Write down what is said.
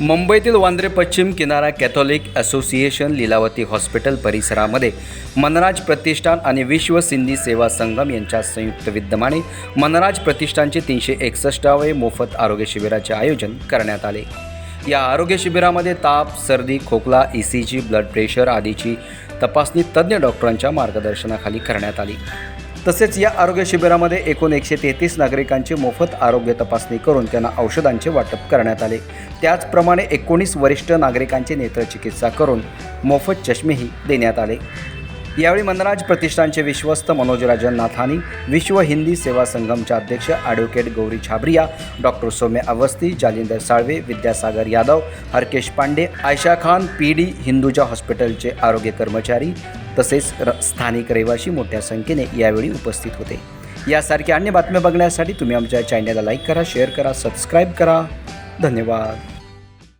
मुंबईतील वांद्रे पश्चिम किनारा कॅथोलिक असोसिएशन लीलावती हॉस्पिटल परिसरामध्ये मनराज प्रतिष्ठान आणि विश्व सिंधी सेवा संगम यांच्या संयुक्त विद्यमाने मनराज प्रतिष्ठानचे तीनशे एकसष्टावे मोफत आरोग्य शिबिराचे आयोजन करण्यात आले. या आरोग्य शिबिरामध्ये ताप सर्दी खोकला E C G blood pressure आदीची तपासणी तज्ज्ञ डॉक्टरांच्या मार्गदर्शनाखाली करण्यात आली. तसेच या आरोग्य शिबिरामध्ये एकूण एकशे तेहतीस नागरिकांची मोफत आरोग्य तपासणी करून त्यांना औषधांचे वाटप करण्यात आले. त्याचप्रमाणे एकोणीस वरिष्ठ नागरिकांची नेत्रचिकित्सा करून मोफत चष्मेही देण्यात आले. यावेळी मनराज प्रतिष्ठानचे विश्वस्त मनोजराजन नाथानी विश्व हिंदी सेवा संगमच्या अध्यक्ष advocate Gauri Chhabria doctor Saumya Awasthi Jalindar Salve Vidyasagar Yadav Harkesh Pandey Ayesha Khan P D Hinduja हॉस्पिटलचे आरोग्य कर्मचारी तसेच र स्थानिक रहिवासी मोठ्या संख्येने यावेळी उपस्थित होते. यासारख्या अन्य बातम्या बघण्यासाठी तुम्ही आमच्या चॅनलला लाईक करा शेअर करा सबस्क्राईब करा. धन्यवाद.